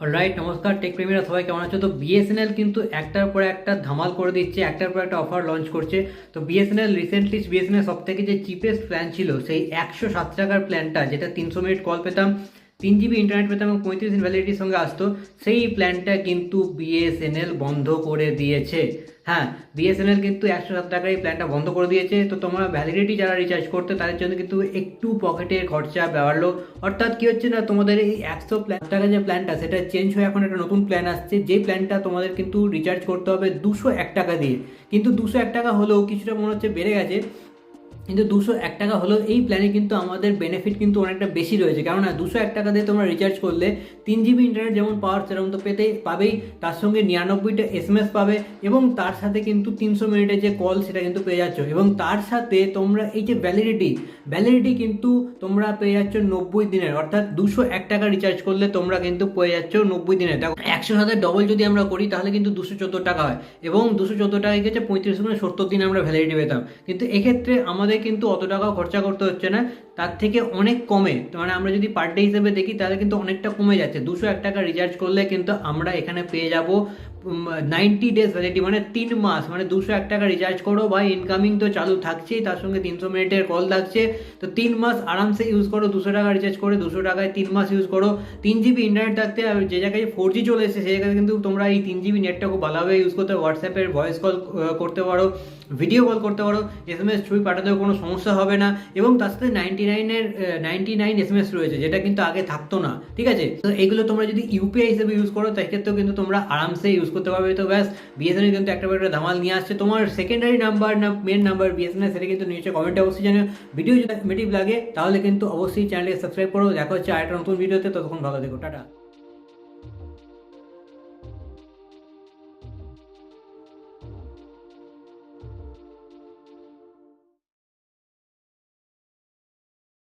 Right নমস্কার take প্রেমীরা সবাই কেমন আছো? তো বিএসএনএল কিন্তু একটার পর একটা ধামাল করে দিচ্ছে, একটার পর একটা অফার লঞ্চ করছে। তো বিএসএনএল রিসেন্টলি বিএসএনএল সব থেকে যে চিপেস্ট প্ল্যান ছিল, সেই একশো সাত টাকার প্ল্যানটা যেটা তিনশো মিনিট কল পেতাম তিন জিবি ইন্টারনেট পেতাম এবং পঁয়ত্রিশ দিন ভ্যালিডিটির সঙ্গে আসতো, সেই প্ল্যানটা কিন্তু বিএসএনএল বন্ধ করে দিয়েছে। হ্যাঁ বিএসএনএল কিন্তু একশো সাত টাকার এই প্ল্যানটা বন্ধ করে দিয়েছে। তো তোমরা ভ্যালিডিটি যারা রিচার্জ করতে, তাদের জন্য কিন্তু একটু পকেটের খরচা বাড়লো। অর্থাৎ কি হচ্ছে না, তোমাদের এই একশো টাকা যে প্ল্যানটা সেটা চেঞ্জ হয়ে এখন একটা নতুন প্ল্যান আসছে। যে প্ল্যানটা তোমাদের কিন্তু রিচার্জ করতে হবে দুশো এক টাকা দিয়ে। কিন্তু দুশো এক টাকা হলেও কিছুটা মনে হচ্ছে বেড়ে গেছে। কিন্তু দুশো এক টাকা হলেও এই প্ল্যানে কিন্তু আমাদের বেনিফিট কিন্তু অনেকটা বেশি রয়েছে। কেননা দুশো এক টাকা দিয়ে তোমরা রিচার্জ করলে তিন জিবি ইন্টারনেট যেমন পাওয়ার সেরকম তো পেতে পাবেই, তার সঙ্গে নিরানব্বইটা এস এম এস পাবে এবং তার সাথে কিন্তু তিনশো মিনিটের যে কল সেটা কিন্তু পেয়ে যাচ্ছ। এবং তার সাথে তোমরা এই যে ভ্যালিডিটি ভ্যালিডিটি কিন্তু তোমরা পেয়ে যাচ্ছ নব্বই দিনের। অর্থাৎ দুশো এক টাকা রিচার্জ করলে তোমরা কিন্তু পেয়ে যাচ্ছ নব্বই দিনের। দেখো, একশো সাথে ডবল যদি আমরা করি তাহলে কিন্তু দুশো চোদ্দ টাকা হয়। এবং দুশো চোদ্দ টাকায় গেছে পঁয়ত্রিশ সত্তর দিন আমরা ভ্যালিডিটি পেতাম। কিন্তু এক্ষেত্রে আমাদের কিন্তু অত টাকাও খরচা করতে হচ্ছে না। তার থেকে অনেক কমে। মানে আমরা যদি পার ডে হিসেবে দেখি, তাহলে কিন্তু অনেকটা কমে যাচ্ছে। দুশো এক টাকা রিচার্জ করলে কিন্তু আমরা এখানে পেয়ে যাব নাইনটি ডেজ ভ্যালিডিটি মানে তিন মাস। মানে দুশো এক টাকা রিচার্জ করো বা ইনকামিং তো চালু থাকছেই, তার সঙ্গে তিনশো মিনিটের কল থাকছে। তো তিন মাস আরামসে ইউজ করো, দুশো টাকা রিচার্জ করে, দুশো টাকায় তিন মাস ইউজ করো। তিন জিবি ইন্টারনেট থাকতে যে জায়গায় ফোর জি চলে এসেছে, সেই জায়গায় কিন্তু তোমরা এই তিন জিবি নেটটা খুব ভালোভাবে ইউজ করতে হোয়াটসঅ্যাপের ভয়েস কল করতে পারো ভিডিও কল করতে পারো এস এম এস ছবি পাঠাতেও কোনো সমস্যা হবে না এবং তার সাথে নাইনটি নাইনের ninety nine S M S রয়েছে, যেটা কিন্তু আগে থাকতো না, ঠিক আছে? তো এগুলো তোমরা যদি ইউপিআই হিসেবে ইউজ করো, তাই ক্ষেত্রেও কিন্তু তোমরা আরামসে ইউজ করতে পারবে। তো ব্যাস বিএসএনএল কিন্তু একটা একটা ধামাল নিয়ে আসছে। তোমার সেকেন্ডারি নাম্বার না মেন নাম্বার বিএসএনএল সেটা কিন্তু নিচে কমেন্টে অবশ্যই জানো ভিডিও যদি লাগে, তাহলে কিন্তু অবশ্যই চ্যানেলকে সাবস্ক্রাইব করো। দেখা হচ্ছে আরেকটা নতুন ভিডিওতে ততক্ষণ ভালো দেখো টাটা।